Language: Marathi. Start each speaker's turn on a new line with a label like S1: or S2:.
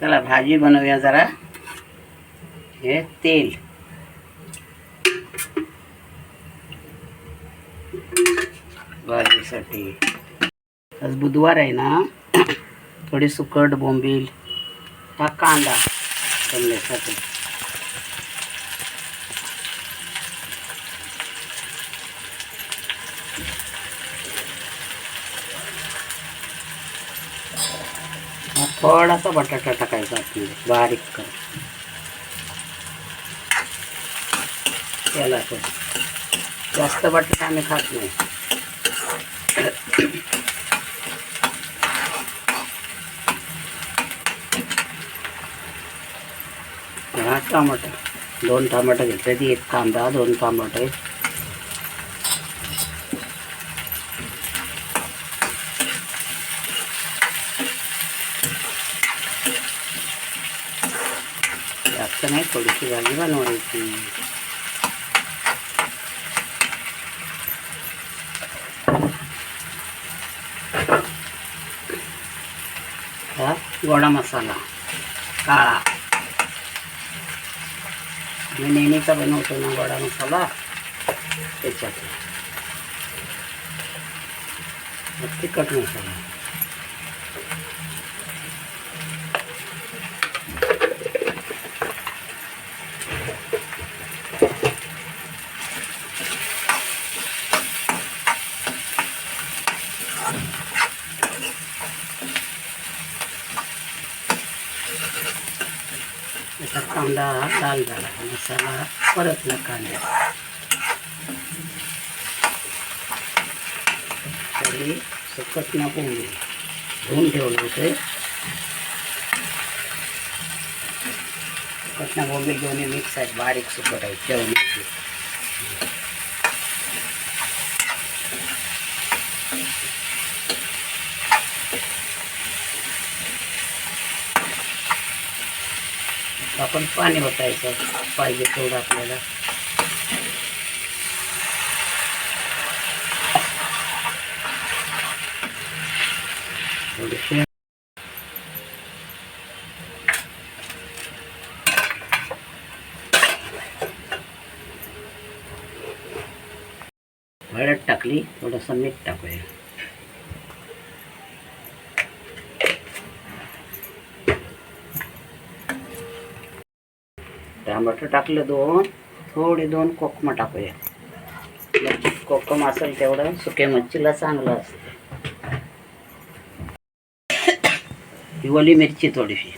S1: चला भाजी बनवूया जरा. हे तेल. भाजीसाठी. आज बुधवार आहे ना. थोडी सुकट बोंबील हा कांदा करण्यासाठी थोडासा बटाटा टाकायचा आपल्याला बारीक कर. त्याला तो जास्त बटाटा आम्ही खात नाही. हा टमाटर. दोन टमाटर घेतले. ती एक कांदा दोन टमाटे. जास्त नाही थोडीशी भाजी बनवायची हा गोडा मसाला काळा मी नेहमीचा बनवतो ना गोडा मसाला त्याच्यात आता तिखट मसाला कांदा लाल झाला. मसाला परतला कांदा. तरी सुकट ना पोंगे धुवून ठेवलं होते. सुकट ना बोंबे दोन्ही मिक्स आहेत. बारीक सुकट आहेत. जेवणाची. आपण पाणी ओतायचं पाहिजे तेवढं आपल्याला. थोडीशी हळद टाकली थोडंसं मीठ टाकूया. टमाटर टाकलं दोन थोडे दोन कोकम टाकूया. मच्छी कोकम असेल तेवढं सुक्या मच्छीला चांगलं असतं. ही ओली मिरची थोडीशी.